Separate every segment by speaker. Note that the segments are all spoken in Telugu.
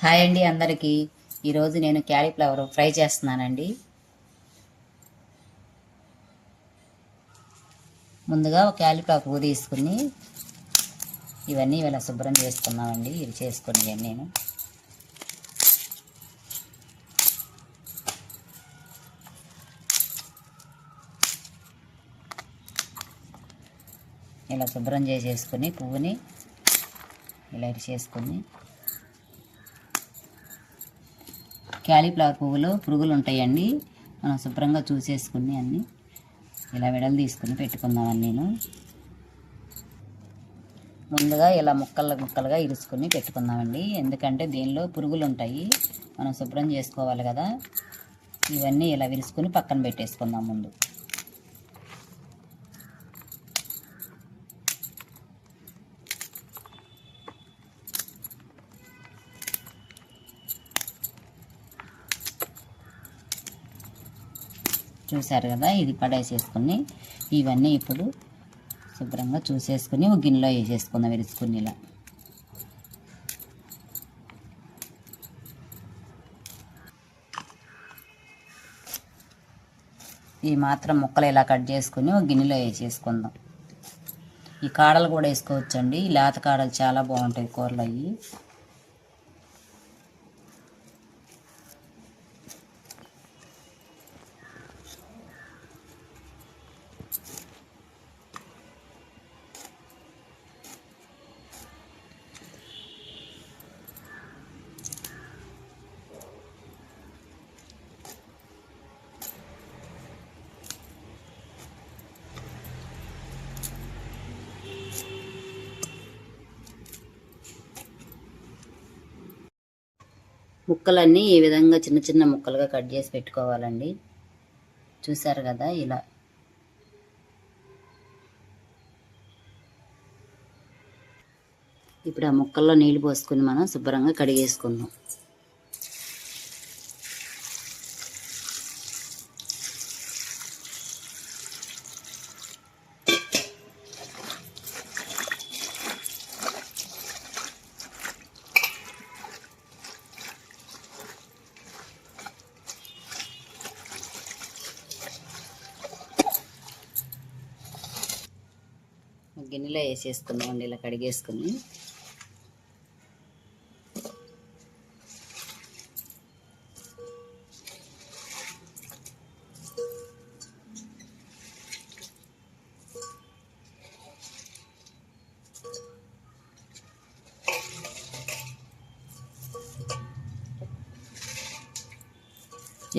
Speaker 1: హాయ్ అండి అందరికీ. ఈరోజు నేను క్యాలీఫ్లవర్ ఫ్రై చేస్తున్నానండి. ముందుగా ఒక క్యాలీఫ్లవర్ పువ్వు తీసుకుని ఇవన్నీ ఇలా శుభ్రం చేసుకున్నామండి. ఇవి చేసుకుని ఇవన్నీ నేను. ఇలా శుభ్రం చేసేసుకుని పువ్వుని ఇలా చేసుకుని క్యాలీఫ్లవర్ పువ్వులో పురుగులు ఉంటాయండి. మనం శుభ్రంగా చూసేసుకుని అన్నీ ఇలా విడలు తీసుకుని పెట్టుకుందామని నేను. ముందుగా ఇలా ముక్కలు ముక్కలుగా ఇరుసుకుని పెట్టుకుందామండి. ఎందుకంటే దీనిలో పురుగులు ఉంటాయి మనం శుభ్రం చేసుకోవాలి కదా. ఇవన్నీ ఇలా విరుసుకుని పక్కన పెట్టేసుకుందాం ముందు. చూసారు కదా ఇది పడేసేసుకుని ఇవన్నీ ఇప్పుడు శుభ్రంగా చూసేసుకుని ఒక గిన్నెలో వేసేసుకుందాం విరుచుకుని ఇలా ఈ మాత్రం ముక్కలు ఇలా కట్ చేసుకుని ఒక గిన్నెలో వేసేసుకుందాం. ఈ కాడలు కూడా వేసుకోవచ్చండి. ఈ లేత కాడలు చాలా బాగుంటాయి కూరలు అవి ముక్కలన్నీ ఈ విధంగా చిన్న చిన్న ముక్కలుగా కట్ చేసి పెట్టుకోవాలండి. చూసారు కదా ఇలా. ఇప్పుడు ఆ ముక్కల్లో నీళ్ళు పోసుకుని మనం శుభ్రంగా కడిగేసుకుందాం. గిన్నెలో వేసేసుకుందామండి ఇలా కడిగేసుకుని.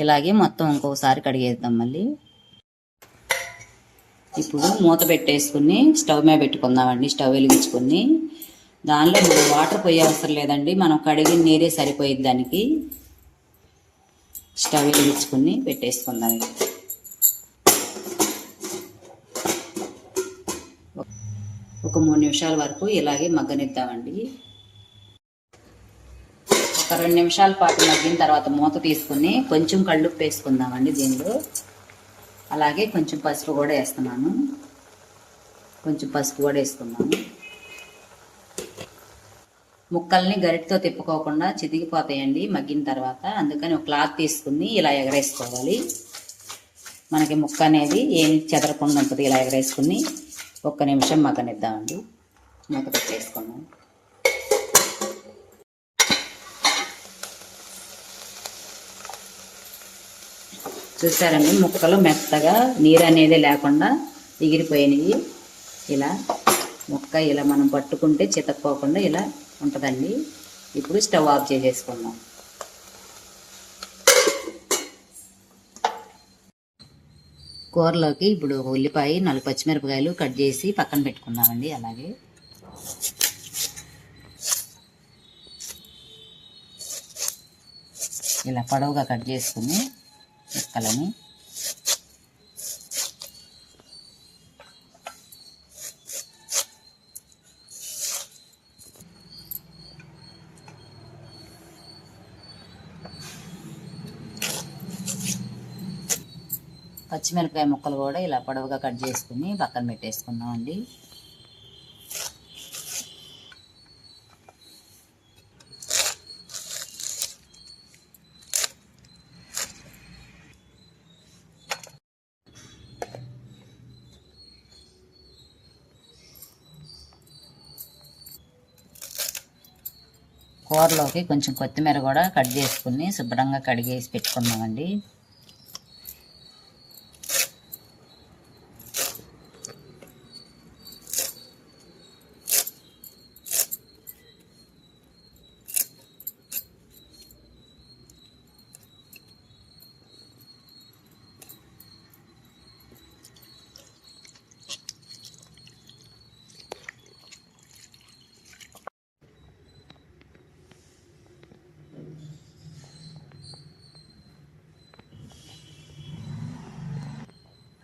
Speaker 1: ఇలాగే మొత్తం ఇంకొకసారి కడిగేద్దాం మళ్ళీ. ఇప్పుడు మూత పెట్టేసుకుని స్టవ్ మీద పెట్టుకుందామండి. స్టవ్ వెలిగించుకుని దానిలో మనం వాటర్ పోయే అవసరం లేదండి. మనం కడిగిన నీరే సరిపోయేది దానికి. స్టవ్ వెలిగించుకుని పెట్టేసుకుందాం. ఒక మూడు నిమిషాల వరకు ఇలాగే మగ్గనిద్దామండి. ఒక రెండు నిమిషాల పాటు మగ్గిన తర్వాత మూత తీసుకుని కొంచెం కళ్ళుప్పు వేసుకుందామండి దీనిలో. అలాగే కొంచెం పసుపు కూడా వేస్తున్నాను. కొంచెం పసుపు కూడా వేసుకున్నాను ముక్కల్ని గరిటతో తిప్పుకోకుండా చితికిపోతాయండి మగ్గిన తర్వాత. అందుకని ఒక క్లాత్ తీసుకుని ఇలా ఎగరేసుకోవాలి. మనకి ముక్క అనేది ఏమి చెదరకుండా ఉంటుంది ఇలా ఎగరేసుకుని ఒక్క నిమిషం మగ్గనిద్దామండి. మూత పెట్టేసుకున్నాం చూసారండి? ముక్కలు మెత్తగా నీరు అనేది లేకుండా ఎగిరిపోయినాయి. ఇలా ముక్క ఇలా మనం పట్టుకుంటే చితక్కోకుండా ఇలా ఉంటుందండి. ఇప్పుడు స్టవ్ ఆఫ్ చేసేసుకుందాం. కూరలోకి ఇప్పుడు ఒక ఉల్లిపాయ నలుగు పచ్చిమిరపకాయలు కట్ చేసి పక్కన పెట్టుకుందామండి అలాగే. ఇలా పొడవుగా కట్ చేసుకుని ముక్కలని పచ్చిమిరపకాయ ముక్కలు కూడా ఇలా పొడవుగా కట్ చేసుకుని పక్కన పెట్టేసుకున్నామండి అండి కూరలోకి కొంచెం కొత్తిమీర కూడా కట్ చేసుకుని శుభ్రంగా కడిగేసి పెట్టుకుందామండి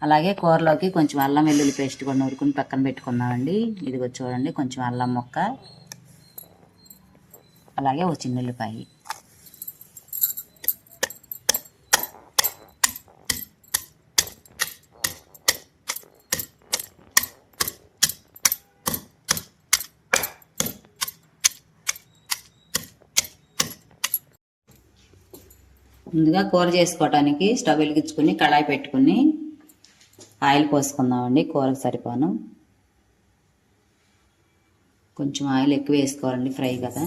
Speaker 1: అలాగే కూరలోకి కొంచెం అల్లం వెల్లుల్లి పేస్ట్ కూడా నూరుకుని పక్కన పెట్టుకున్నామండి ఇదిగో చూడండి కొంచెం అల్లం మొక్క అలాగే ఒక చిన్న ముందుగా కూర చేసుకోవటానికి స్టవ్ వెలిగించుకుని కళాయి పెట్టుకుని ఆయిల్ పోసుకుందామండి కూరకు సరిపోను. కొంచెం ఆయిల్ ఎక్కువ వేసుకోవాలండి ఫ్రై కదా.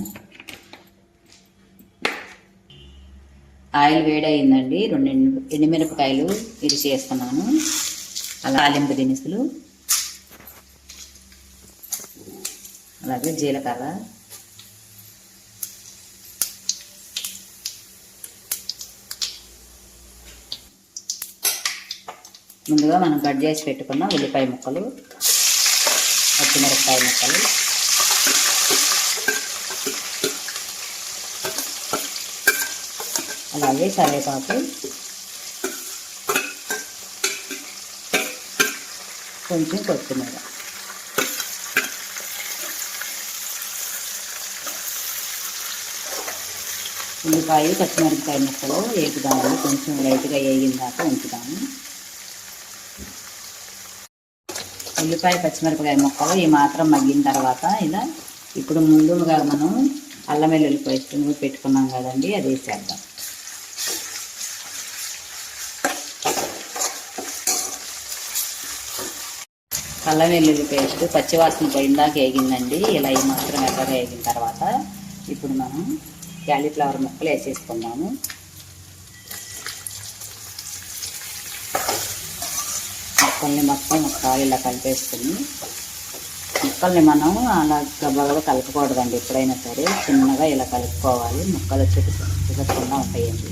Speaker 1: ఆయిల్ వేడయిందండి రెండు ఎండు ఎండుమిరపకాయలు ఇది చేసుకున్నాను. అలా ఆలింపు దినుసులు అలాగే జీలకర్ర. ముందుగా మనం కట్ చేసి పెట్టుకున్న ఉల్లిపాయ ముక్కలు పచ్చిమిరపకాయ ముక్కలు. అలాగే కరివేపాకు. కొంచెం కొత్తిమీర. ఉల్లిపాయ పచ్చిమిరపకాయ ముక్కలు వేపుదాము. కొంచెం లైట్గా వేగిన దాకా ఉంచుదాము. ఉల్లిపాయ పచ్చిమిరపకాయ ముక్కలు ఈ మాత్రం మగ్గిన తర్వాత ఇలా ఇప్పుడు ముందుగా మనం అల్లం వెల్లుల్లి పేస్ట్ పెట్టుకున్నాం కదండి అది వేసేద్దాం. అల్లం వెల్లుల్లి పేస్ట్ పచ్చివాసన పోయిందాక వేగిందండి ఇలా ఈ మాత్రం ఎర్రగా వేగిన తర్వాత ఇప్పుడు మనం క్యాలీఫ్లవర్ ముక్కలు వేసేసుకుందాము. ముక్కల్ని మొత్తం ఒకసారి ఇలా కలిపేసుకుని ముక్కల్ని మనం అలా గబగబ కలపకూడదండి ఎప్పుడైనా సరే. చిన్నగా ఇలా కలుపుకోవాలి. ముక్కలు చిటుకు చిటకుండా ఉంటాయండి.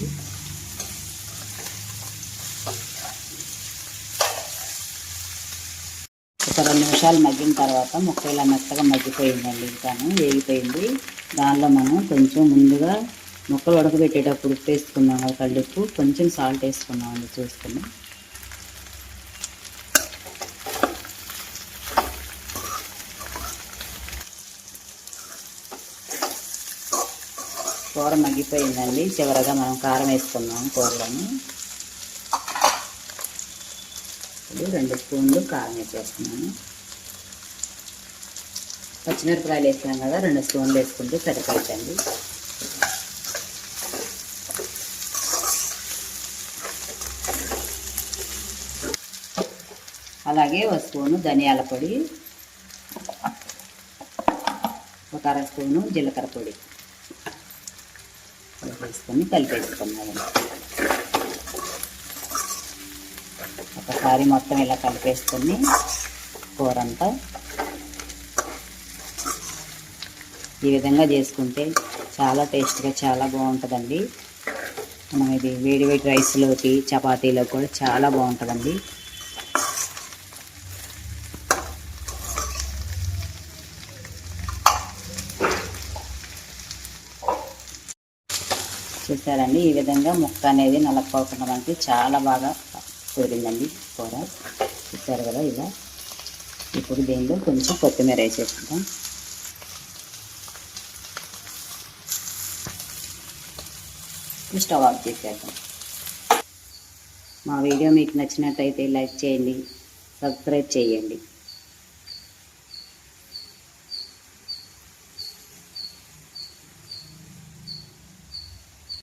Speaker 1: ఒక రెండు నిమిషాలు మగ్గిన తర్వాత ముక్క ఇలా మెత్తగా మగ్గిపోయిందండి. ఇంకాను వేగిపోయింది. దానిలో మనం కొంచెం ముందుగా ముక్కలు ఉడకబెట్టేటప్పుడు ఉప్పు వేసుకున్నాం కళ్ళుప్పు కొంచెం సాల్ట్ వేసుకున్నామండి చూసుకున్నాం కూర మగ్గిపోయిందండి. చివరగా మనం కారం వేసుకున్నాం కూరలోని. ఇప్పుడు రెండు స్పూన్లు కారం వేసేస్తున్నాను. పచ్చిమిరపకాయలు వేసాం కదా రెండు స్పూన్లు వేసుకుంటే సరిపోతుంది అలాగే ఒక స్పూను ధనియాల పొడి ఒక అర స్పూను జీలకర్ర పొడి. వేసుకొని కలిపేసుకున్నాము. ఒకసారి మొత్తం ఇలా కలిపేసుకొని కూర అంతా ఈ విధంగా చేసుకుంటే చాలా టేస్ట్గా చాలా బాగుంటుందండి. మనం ఇది వేడి వేడి రైస్లోకి చపాతీలో కూడా చాలా బాగుంటుందండి. చూసారండి? ఈ విధంగా ముక్క అనేది నలక్కోకుండా మనకి చాలా బాగా కుదిరిందండి కూర. చూసారు కదా ఇలా ఇప్పుడు దీనిలో కొంచెం కొత్తిమీర వేసేసుకుందాం. స్టవ్ ఆఫ్ చేసేద్దాం. మా వీడియో మీకు నచ్చినట్టయితే లైక్ చేయండి సబ్స్క్రైబ్ చేయండి.